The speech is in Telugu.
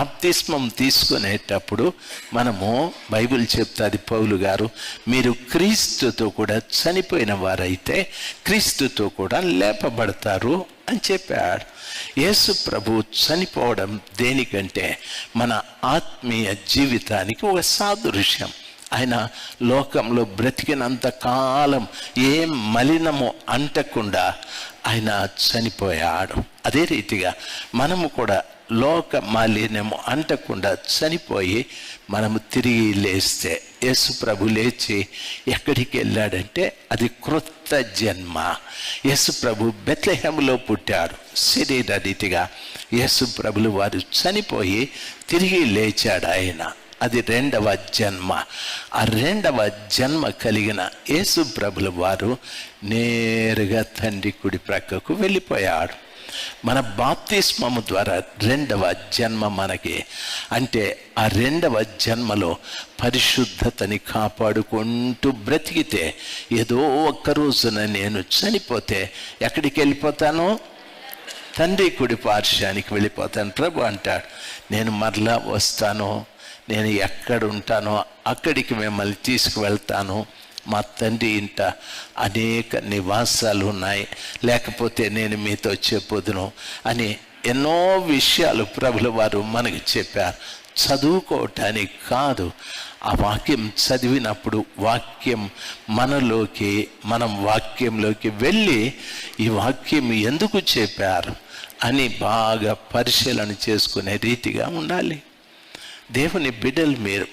బాప్తిస్మం తీసుకునేటప్పుడు మనము బైబిల్ చెప్తాది పౌలు గారు మీరు క్రీస్తుతో కూడా చనిపోయిన వారైతే క్రీస్తుతో కూడా లేపబడతారు అని చెప్పాడు. యేసు ప్రభు చనిపోవడం దేనికంటే మన ఆత్మీయ జీవితానికి ఒక సాదృశ్యం. ఆయన లోకంలో బ్రతికినంత కాలం ఏ మలినము అంటకుండా ఆయన చనిపోయాడు. అదే రీతిగా మనము కూడా లోక మాలిన్యము అంటకుండా చనిపోయి మనము తిరిగి లేస్తే యేసు ప్రభు లేచి ఎక్కడికి వెళ్ళాడంటే అది క్రొత్త జన్మ. యేసు ప్రభు బెత్లహెములో పుట్టాడు శరీర రీతిగా యేసు ప్రభులు వారు చనిపోయి తిరిగి లేచాడు ఆయన. అది రెండవ జన్మ. ఆ రెండవ జన్మ కలిగిన యేసు ప్రభుల వారు నేరుగా తండ్రి కుడి ప్రక్కకు వెళ్ళిపోయాడు మన బాప్తిస్మము ద్వారా రెండవ జన్మ మనకి. అంటే ఆ రెండవ జన్మలో పరిశుద్ధతని కాపాడుకుంటూ బ్రతికితే ఏదో ఒక్క రోజున నేను చనిపోతే ఎక్కడికి వెళ్ళిపోతాను? తండ్రి కుడి పార్శ్వానికి వెళ్ళిపోతాను. ప్రభు అంటాడు నేను మరలా వస్తాను. నేను ఎక్కడ ఉంటానో అక్కడికి మిమ్మల్ని తీసుకువెళ్తాను. మా తండ్రి ఇంట అనేక నివాసాలు ఉన్నాయి. లేకపోతే నేను మీతో చెప్పొదును అని ఎన్నో విషయాలు ప్రభుల వారు మనకి చెప్పారు. చదువుకోవటానికి కాదు. ఆ వాక్యం చదివినప్పుడు వాక్యం మనలోకి మనం వాక్యంలోకి వెళ్ళి ఈ వాక్యం ఎందుకు చెప్పారు అని బాగా పరిశీలన చేసుకునే రీతిగా ఉండాలి. దేవుని బిడ్డలు మీరు